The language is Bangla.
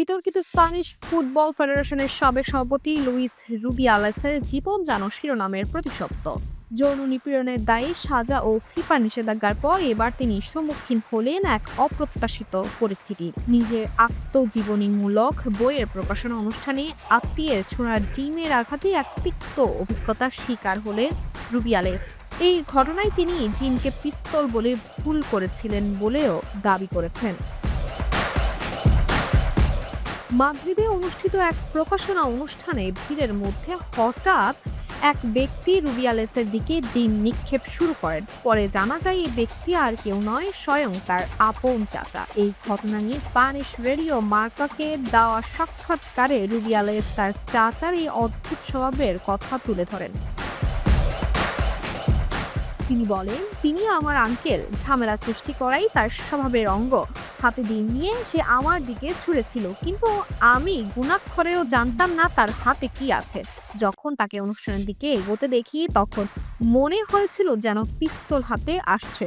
বিতর্কিত স্প্যানিশ ফুটবল ফেডারেশনের সাবেক সভাপতি লুইস রুবিয়ালেসের জীবন যেন শিরোনামের প্রতিশব্দ। যৌন নিপীড়নের দায়ে সাজা ও ফিফা নিষেধাজ্ঞার পর এবার তিনি সম্মুখীন হলেন এক অপ্রত্যাশিত পরিস্থিতির নিজের আত্মজীবনীমূলক বইয়ের প্রকাশনা অনুষ্ঠানে আত্মীয়ের ছোঁড়া ডিমের আঘাতে এক তিক্ত অভিজ্ঞতার শিকার হলেন রুবিয়ালেস। এই ঘটনায় তিনি জিনকে পিস্তল বলে ভুল করেছিলেন বলেও দাবি করেছেন। মাদ্রিদে অনুষ্ঠিত এক প্রকাশনা অনুষ্ঠানে ভিড়ের মধ্যে হঠাৎ এক ব্যক্তি রুবিয়ালেসের দিকে ডিম নিক্ষেপ শুরু করেন। পরে জানা যায়, এই ব্যক্তি আর কেউ নয়, স্বয়ং তার আপন চাচা। এই ঘটনা নিয়ে স্প্যানিশ রেডিও মার্কাকে দেওয়া সাক্ষাৎকারে রুবিয়ালেস তার চাচার এই অদ্ভুত স্বভাবের কথা তুলে ধরেন। তিনি বলেন তিনি আমার আঙ্কেল ঝামেলা সৃষ্টি করাই তার স্বভাবের অঙ্গ। হাতে ডিম নিয়ে সে আমার দিকে ছুঁড়েছিল, কিন্তু আমি গুণাক্ষরেও জানতাম না তার হাতে কি আছে। যখন তাকে অনুষ্ঠানের দিকে এগোতে দেখি, তখন মনে হয়েছিল যেন পিস্তল হাতে আসছে।